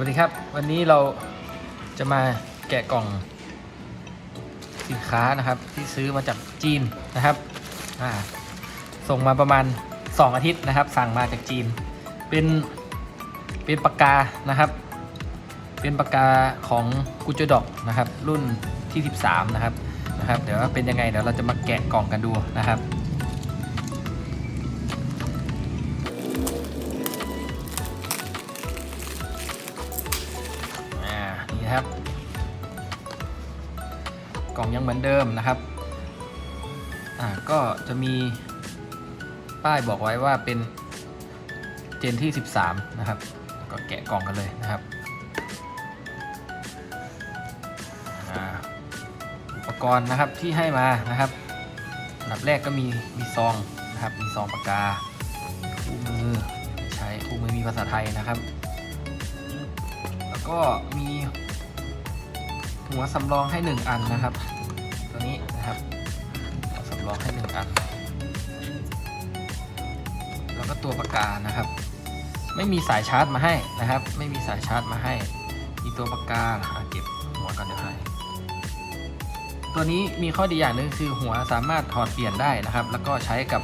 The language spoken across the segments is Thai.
วัสดีครับ วันนี้เราจะมาแกะกล่องสินค้านะครับที่ซื้อมาจากจีนนะครับส่งมาประมาณ 2 อาทิตย์นะครับ สั่งมาจากจีน เป็นเป็นปากกานะครับ เป็นปากกาของกูจดอกนะครับ รุ่นที่ 13 นะครับนะครับ เดี๋ยวว่าเป็นยังไงเดี๋ยวเราจะมาแกะกล่องกันดูนะครับ นะครับ กล่องยังเหมือนเดิมนะครับอ่าก็จะมีป้ายบอกไว้ว่าเป็นเจนที่ 13 นะครับ ก็แกะกล่องกันเลยนะครับอุปกรณ์นะครับที่ให้มานะครับอันดับแรกก็มีมีซองนะครับ มีซองปากกาคู่มือใช้คู่มือมีภาษาไทยนะครับ แล้วก็มี หัวสำรองให้ 1 อันนะครับ ตัวนี้นะครับหัวสำรองให้ 1 อัน แล้วก็ตัวปากกานะครับ ไม่มีสายชาร์จมาให้นะครับ ไม่มีสายชาร์จมาให้ มีตัวปากกาเก็บหัวก่อนเดี๋ยวให้ตัวนี้มีข้อดีอย่างหนึงคือหัวสามารถถอดเปลี่ยนได้นะครับ แล้วก็ใช้กับ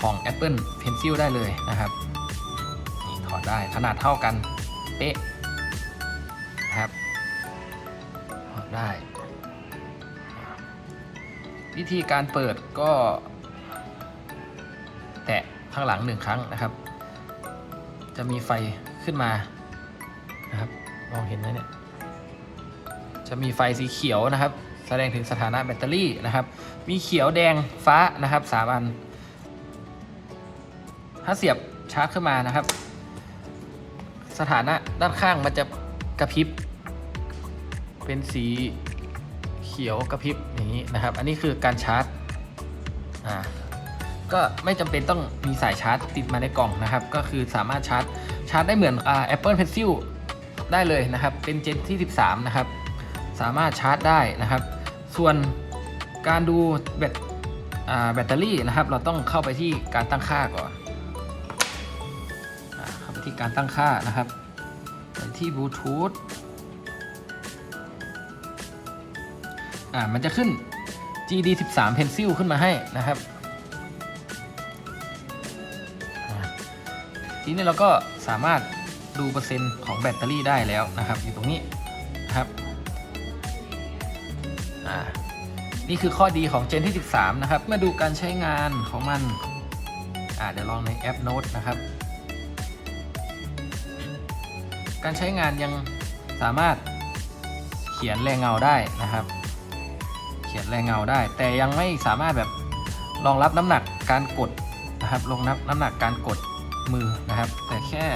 ของ Apple Pencil ได้เลยนะครับนี่ถอดได้ขนาดเท่ากันเป๊ะ ได้ วิธีการเปิดก็ แตะข้างหลังหนึ่งครั้งนะครับ จะมีไฟขึ้นมานะครับมองเห็นไหมเนี่ยจะมีไฟสีเขียวนะครับ แสดงถึงสถานะแบตเตอรี่นะครับ มีเขียวแดงฟ้านะครับสามอัน ถ้าเสียบชาร์จขึ้นมานะครับ สถานะด้านข้างมันจะกระพริบ เป็นสีเขียวกระพริบอย่างนี้นะครับ อันนี้คือการชาร์จอ่าก็ไม่จำเป็นต้องมีสายชาร์จติดมาในกล่องนะครับ ก็คือสามารถชาร์จชาร์จได้เหมือนอ่า Apple Pencil ได้เลยนะครับ เป็นเจนที่ 13 นะครับ สามารถชาร์จได้นะครับ ส่วนการดูแบตอ่าแบตเตอรี่นะครับ เราต้องเข้าไปที่การตั้งค่าก่อนเข้าไปที่การตั้งค่านะครับไปที่บลูทูธ อ่ามันจะขึ้น GD 13 Pencil ขึ้นมาให้นะครับทีนี้เราก็สามารถดูเปอร์เซ็นต์ของแบตเตอรี่ได้แล้วนะครับ อยู่ตรงนี้นะครับอ่านี่คือข้อดีของเจนที่ 13 นะครับ มาดูการใช้งานของมันอ่าเดี๋ยวลองในแอป Note นะครับ การใช้งานยังสามารถเขียนแรงเงาได้นะครับ ขียนแรงเงาได้ แต่ยังไม่สามารถแบบรองรับน้ำหนักการกดนะครับลงนับน้ำหนักการกดมือนะครับ แต่แค่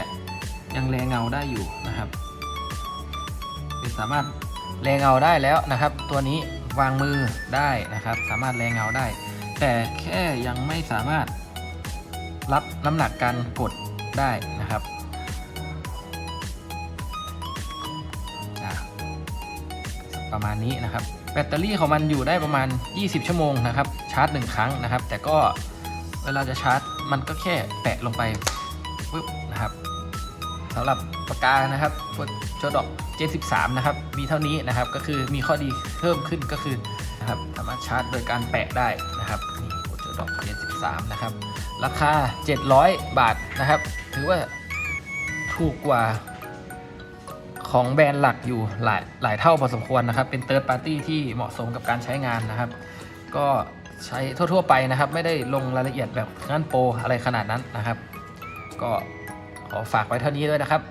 ยังแรงเงาได้อยู่นะครับสามารถแรงเงาได้แล้วนะครับ ตัวนี้วางมือได้นะครับ สามารถแรงเงาได้ แต่แค่ยังไม่สามารถรับน้ำหนักการกดได้นะครับประมาณนี้นะครับ แบตเตอรี่ของมันอยู่ได้ประมาณ 20 ชั่วโมงนะครับชาร์จ 1 ครั้งนะครับ แต่ก็เวลาจะชาร์จมันก็แค่แปะลงไปปึ๊บนะครับสำหรับปากกานะครับโจดอกเจ13นะครับมีเท่านี้นะครับก็คือมีข้อดีเพิ่มขึ้นก็คือนะครับสามารถชาร์จโดยการแปะได้นะครับนี่โจดอกเจ13นะครับราคา 700 บาทนะครับ ถือว่าถูกกว่า ของแบรนด์หลักอยู่หลายหลายเท่าพอสมควรนะครับ เป็นเติร์ดปาร์ตี้ที่เหมาะสมกับการใช้งานนะครับ ก็ใช้ทั่ว ๆ ไปนะครับ ไม่ได้ลงรายละเอียดแบบงานโปรอะไรขนาดนั้นนะครับ ก็ขอฝากไว้เท่านี้ด้วยนะครับ